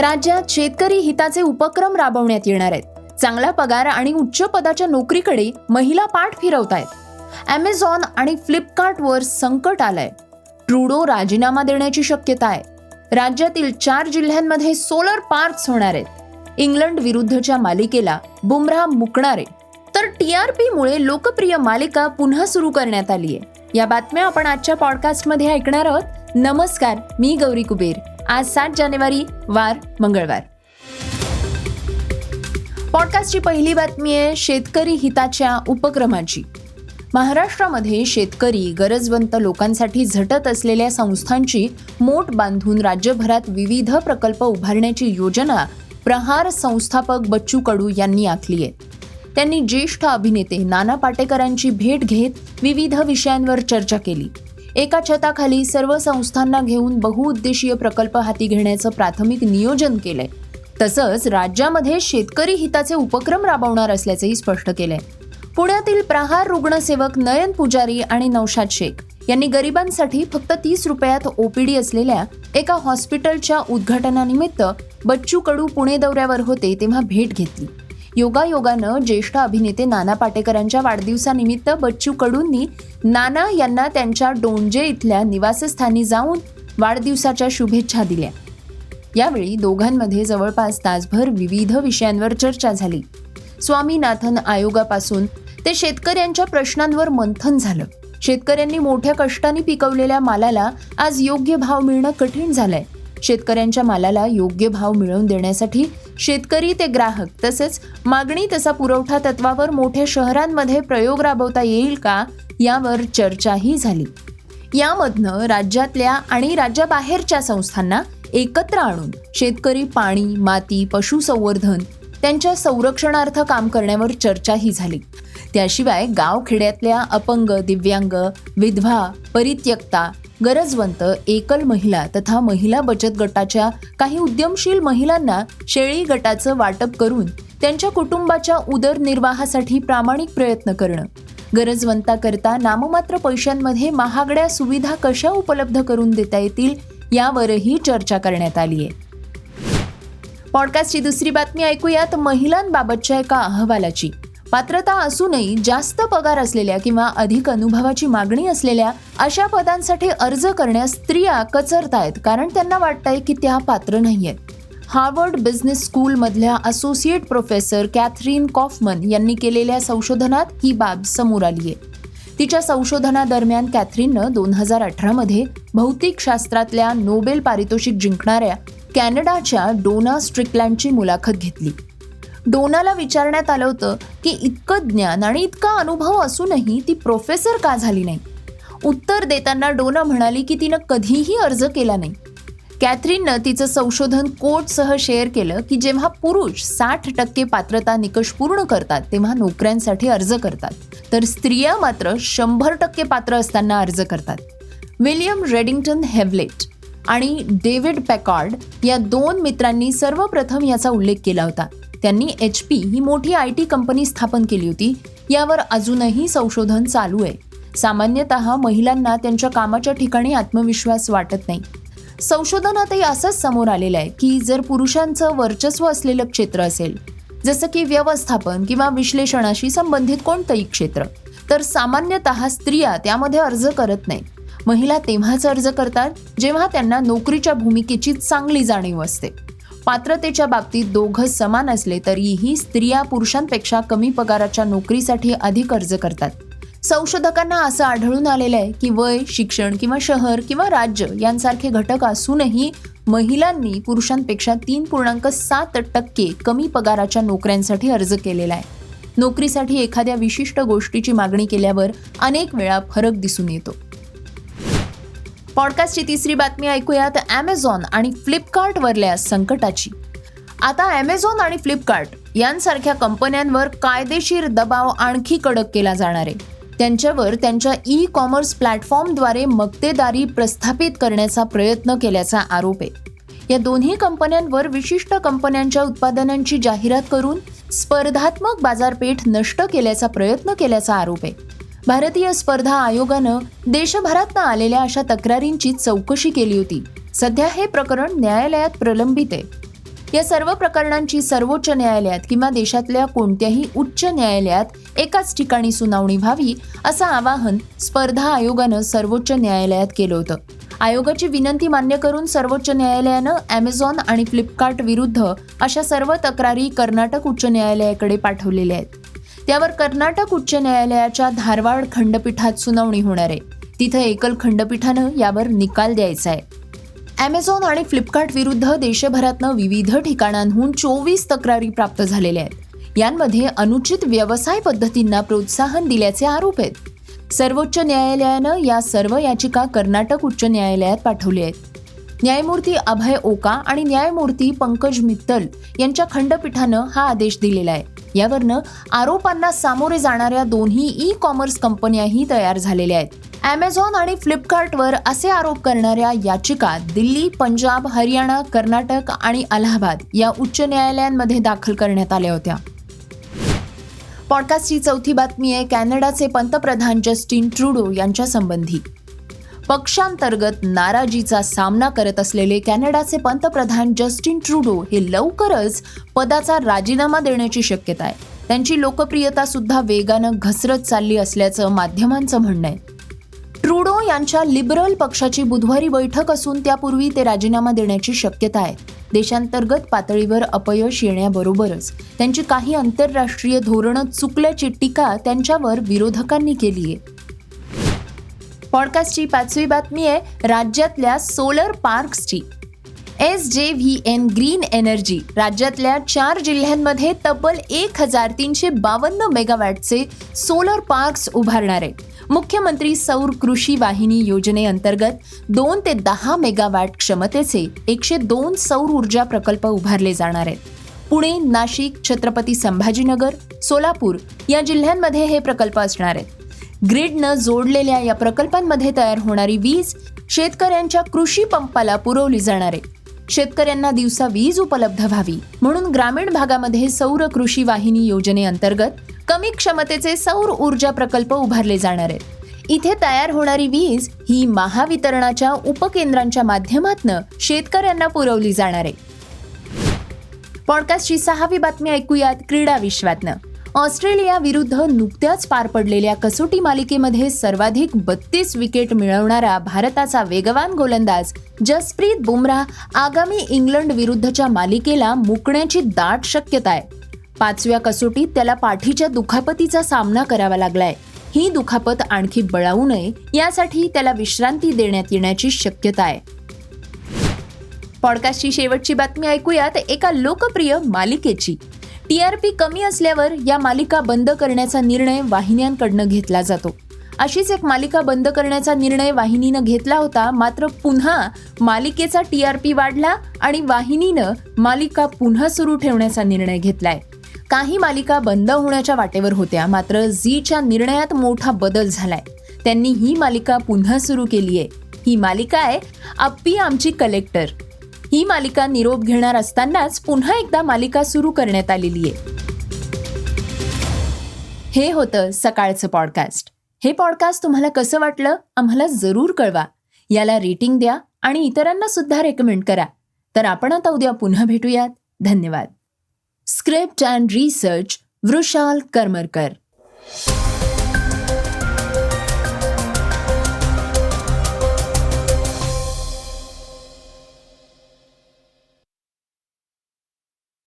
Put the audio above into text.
राज्यात शेतकरी हिताचे उपक्रम राबवण्यात येणार आहेत. चांगला पगार आणि उच्च पदाच्या नोकरीकडे महिला पाठ फिरवतायत. अमेझॉन आणि फ्लिपकार्टवर संकट आलंय. ट्रुडो राजीनामा देण्याची शक्यता आहे. राज्यातील चार जिल्ह्यांमध्ये सोलर पार्क्स होणार आहेत. इंग्लंड विरुद्धच्या मालिकेला बुमराह मुकणारे. तर टी आर मुळे लोकप्रिय मालिका पुन्हा सुरू करण्यात आली आहे या बातम्या आपण आजच्या पॉडकास्टमध्ये ऐकणार आहोत. नमस्कार मी गौरी कुबेर. आज सात जानेवारी वार मंगळवार. पॉडकास्टची पहिली बातमी आहे शेतकरी हिताच्या उपक्रमाची. महाराष्ट्रामध्ये शेतकरी गरजवंत लोकांसाठी झटत असलेल्या संस्थांची मोट बांधून राज्यभरात विविध प्रकल्प उभारण्याची योजना प्रहार संस्थापक बच्चू कडू यांनी आखली आहे. त्यांनी ज्येष्ठ अभिनेते नाना पाटेकरांची भेट घेत विविध विषयांवर चर्चा केली. एका छताखाली सर्व संस्थांना घेऊन बहुउद्देशीय प्रकल्प हाती घेण्याचं प्राथमिक नियोजन केलंय. तसंच राज्यामध्ये शेतकरी हिताचे उपक्रम राबवणार असल्याचंही स्पष्ट केलंय. पुण्यातील प्रहार रुग्णसेवक नयन पुजारी आणि नौशाद शेख यांनी गरिबांसाठी फक्त तीस रुपयात ओपीडी असलेल्या एका हॉस्पिटलच्या उद्घाटनानिमित्त बच्चू कडू पुणे दौऱ्यावर होते तेव्हा भेट घेतली. योगायोगानं ज्येष्ठ अभिनेते नाना पाटेकरांच्या वाढदिवसानिमित्त बच्चू कडूंनी नाना यांना त्यांच्या डोंजे इथल्या निवासस्थानी जाऊन वाढदिवसाच्या शुभेच्छा दिल्या. यावेळी दोघांमध्ये जवळपास तासभर विविध विषयांवर चर्चा झाली. स्वामीनाथन आयोगापासून ते शेतकऱ्यांच्या प्रश्नांवर मंथन झालं. शेतकऱ्यांनी मोठ्या कष्टाने पिकवलेल्या मालाला आज योग्य भाव मिळणं कठीण झालंय. शेतकऱ्यांच्या मालाला योग्य भाव मिळवून देण्यासाठी शेतकरी ते ग्राहक तसेच मागणी तसा पुरवठा तत्वावर मोठ्या शहरांमध्ये प्रयोग राबवता येईल का यावर चर्चाही झाली. यामधनं राज्यातल्या आणि राज्याबाहेरच्या संस्थांना एकत्र आणून शेतकरी पाणी माती पशुसंवर्धन त्यांच्या संरक्षणार्थ काम करण्यावर चर्चाही झाली. त्याशिवाय गावखेड्यातल्या अपंग दिव्यांग विधवा परित्यक्ता गरजवंत एकल महिला तथा महिला बचत गटाच्या काही उद्यमशील महिलांना शेळी गटाचं वाटप करून त्यांच्या कुटुंबाच्या उदरनिर्वाहासाठी प्रामाणिक प्रयत्न करणं. गरजवंताकरता नाममात्र पैशांमध्ये महागड्या सुविधा कशा उपलब्ध करून देता येतील यावरही चर्चा करण्यात आली आहे पॉडकास्टची दुसरी बातमी ऐकूयात महिलांबाबतच्या एका अहवालाची. पात्रता असूनही जास्त पगार असलेल्या किंवा अधिक अनुभवाची मागणी असलेल्या अशा पदांसाठी अर्ज करण्यास स्त्रिया कचरतायत कारण त्यांना वाटतंय की त्या पात्र नाहीयेत. हार्वर्ड बिझनेस स्कूलमधल्या असोसिएट प्रोफेसर कॅथरीन कॉफमन यांनी केलेल्या संशोधनात ही बाब समोर आली आहे. तिच्या संशोधनादरम्यान कॅथरीननं दोन हजार अठरामध्ये भौतिकशास्त्रातल्या नोबेल पारितोषिक जिंकणाऱ्या कॅनडाच्या डोना स्ट्रिकलँडची मुलाखत घेतली. डोनाला विचारण्यात आलं होतं की इतकं ज्ञान आणि इतका अनुभव असूनही ती प्रोफेसर का झाली नाही? उत्तर देताना डोना म्हणाली की तिनं कधीही अर्ज केला नाही. कॅथरीननं तिचं संशोधन कोटसह शेअर केलं की जेव्हा पुरुष साठ टक्के पात्रता निकष पूर्ण करतात तेव्हा नोकऱ्यांसाठी अर्ज करतात. तर स्त्रिया मात्र शंभर टक्के पात्र असताना अर्ज करतात. विलियम रेडिंग्टन हेवलेट आणि डेव्हिड पॅकॉर्ड या दोन मित्रांनी सर्वप्रथम याचा उल्लेख केला होता. त्यांनी एच पी ही मोठी आय टी कंपनी स्थापन केली होती. यावर अजूनही संशोधन चालू आहे. सामान्यतः महिलांना त्यांच्या कामाच्या ठिकाणी आत्मविश्वास वाटत नाही. संशोधनातही असंच समोर आलेलं आहे की जर पुरुषांचं वर्चस्व असलेलं क्षेत्र असेल जसं की व्यवस्थापन किंवा विश्लेषणाशी संबंधित कोणतंही क्षेत्र तर सामान्यतः स्त्रिया त्यामध्ये अर्ज करत नाहीत. महिला तेव्हाच अर्ज करतात जेव्हा त्यांना नोकरीच्या भूमिकेची चांगली जाणीव असते. पात्रतेच्या बाबतीत दोघं समान असले तरीही स्त्रिया पुरुषांपेक्षा कमी पगाराच्या नोकरीसाठी अधिक अर्ज करतात. संशोधकांना असं आढळून आलेलं आहे की वय शिक्षण किंवा शहर किंवा राज्य यांसारखे घटक असूनही महिलांनी पुरुषांपेक्षा तीन पूर्णांक सात टक्के कमी पगाराच्या नोकऱ्यांसाठी अर्ज केलेला आहे. नोकरीसाठी एखाद्या विशिष्ट गोष्टीची मागणी केल्यावर अनेक वेळा फरक दिसून येतो. पॉडकास्टची तिसरी बातमी ऐकूयात ॲमेझॉन आणि फ्लिपकार्टवरल्या संकटाची. आता ॲमेझॉन आणि फ्लिपकार्ट यांसारख्या कंपन्यांवर कायदेशीर दबाव आणखी कडक केला जाणार आहे. त्यांच्यावर त्यांच्या ई कॉमर्स प्लॅटफॉर्मद्वारे मक्तेदारी प्रस्थापित करण्याचा प्रयत्न केल्याचा आरोप आहे. या दोन्ही कंपन्यांवर विशिष्ट कंपन्यांच्या उत्पादनांची जाहिरात करून स्पर्धात्मक बाजारपेठ नष्ट केल्याचा प्रयत्न केल्याचा आरोप आहे. भारतीय स्पर्धा आयोगानं देशभरातनं आलेल्या अशा तक्रारींची चौकशी केली होती. सध्या हे प्रकरण न्यायालयात प्रलंबित आहे. या सर्व प्रकरणांची सर्वोच्च न्यायालयात किंवा देशातल्या कोणत्याही उच्च न्यायालयात एकाच ठिकाणी सुनावणी व्हावी असं आवाहन स्पर्धा आयोगानं सर्वोच्च न्यायालयात केलं होतं. आयोगाची विनंती मान्य करून सर्वोच्च न्यायालयानं अमेझॉन आणि फ्लिपकार्ट विरुद्ध अशा सर्व तक्रारी कर्नाटक उच्च न्यायालयाकडे पाठवलेल्या आहेत. त्यावर कर्नाटक उच्च न्यायालयाच्या धारवाड खंडपीठात सुनावणी होणार आहे. तिथं एकल खंडपीठानं यावर निकाल द्यायचा आहे. ॲमेझॉन आणि फ्लिपकार्ट विरुद्ध देशभरातनं विविध ठिकाणांहून चोवीस तक्रारी प्राप्त झालेल्या आहेत. यांमध्ये अनुचित व्यवसाय पद्धतींना प्रोत्साहन दिल्याचे आरोप आहेत. सर्वोच्च न्यायालयानं या सर्व याचिका कर्नाटक उच्च न्यायालयात पाठवल्या आहेत. न्यायमूर्ती अभय ओका आणि न्यायमूर्ती पंकज मित्तल यांच्या खंडपीठानं हा आदेश दिलेला आहे. यावरनं आरोपांना सामोरे जाणाऱ्या दोन्ही ई कॉमर्स कंपन्याही तयार झालेल्या आहेत. अमेझॉन आणि फ्लिपकार्टवर असे आरोप करणाऱ्या याचिका दिल्ली पंजाब हरियाणा कर्नाटक आणि अलाहाबाद या उच्च न्यायालयांमध्ये दाखल करण्यात आल्या होत्या. पॉडकास्टची चौथी बातमी आहे कॅनडाचे पंतप्रधान जस्टिन ट्रुडो यांच्या संबंधी. पक्षांतर्गत नाराजीचा सामना करत असलेले कॅनडाचे पंतप्रधान जस्टिन ट्रुडो हे लवकरच पदाचा राजीनामा देण्याची शक्यता आहे. त्यांची लोकप्रियता सुद्धा वेगानं घसरत चालली असल्याचं माध्यमांचं म्हणणं आहे. ट्रुडो यांच्या लिबरल पक्षाची बुधवारी बैठक असून त्यापूर्वी ते राजीनामा देण्याची शक्यता आहे. देशांतर्गत पातळीवर अपयश येण्याबरोबरच त्यांची काही आंतरराष्ट्रीय धोरणं चुकल्याची टीका त्यांच्यावर विरोधकांनी केली आहे पॉडकास्टची पाचवी बातमी आहे राज्यातल्या solar पार्क्सची. S J V N green energy राज्यातल्या चार जिल्ह्यांमध्ये तब्बल एक हजार तीनशे बावन्न मेगावॅटचे सोलर पार्क्स उभारणार आहे. मुख्यमंत्री सौर कृषी वाहिनी योजनेअंतर्गत दोन ते दहा मेगावॅट क्षमतेचे एकशे दोन सौर ऊर्जा प्रकल्प उभारले जाणार आहेत. पुणे नाशिक छत्रपती संभाजीनगर सोलापूर या जिल्ह्यांमध्ये हे प्रकल्प असणार आहेत. ग्रीडनं जोडलेल्या या प्रकल्पांमध्ये तयार होणारी वीज शेतकऱ्यांच्या कृषी पंपाला पुरवली जाणार आहे. शेतकऱ्यांना दिवसा वीज उपलब्ध व्हावी म्हणून ग्रामीण भागामध्ये सौर कृषी वाहिनी योजनेअंतर्गत कमी क्षमतेचे सौर ऊर्जा प्रकल्प उभारले जाणार आहेत. इथे तयार होणारी वीज ही महावितरणाच्या उपकेंद्रांच्या माध्यमातून शेतकऱ्यांना पुरवली जाणार आहे. पॉडकास्टची सहावी बातमी ऐकूयात क्रीडा विश्वातनं. ऑस्ट्रेलिया विरुद्ध नुकत्याच पार पडलेल्या कसोटी मालिकेमध्ये सर्वाधिक बत्तीस विकेट मिळवणारा भारताचा वेगवान गोलंदाज जसप्रीत बुमराह आगामी इंग्लंड विरुद्धच्या मालिकेला मुकण्याची दाट शक्यता आहे. पाचव्या कसोटीत त्याला पाठीच्या दुखापतीचा सामना करावा लागलाय. ही दुखापत आणखी बळावू नये यासाठी त्याला विश्रांती देण्यात येण्याची शक्यता आहे. पॉडकास्टची शेवटची बातमी ऐकूयात एका लोकप्रिय मालिकेची. टीआरपी कमी असल्यावर या मालिका बंद करण्याचा निर्णय वाहिन्यांकडनं घेतला जातो. अशीच एक मालिका बंद करण्याचा निर्णय वाहिनीनं घेतला होता मात्र पुन्हा मालिकेचा टीआरपी वाढला आणि वाहिनीनं मालिका पुन्हा सुरू ठेवण्याचा निर्णय घेतलाय. काही मालिका बंद होण्याच्या वाटेवर होत्या मात्र झीच्या निर्णयात मोठा बदल झालाय. त्यांनी ही मालिका पुन्हा सुरू केली आहे ही मालिका आहे अप्पी आमची कलेक्टर. ही मालिका निरोप घेणार असतानाच पुन्हा एकदा मालिका सुरू करण्यात आलेली आहे. हे होतं सकाळचं पॉडकास्ट हे पॉडकास्ट तुम्हाला कसं वाटलं आम्हाला जरूर कळवा. याला रेटिंग द्या आणि इतरांना सुद्धा रेकमेंड करा. तर आपण आता उद्या पुन्हा भेटूयात. धन्यवाद. Script and research Vrushal Karmarkar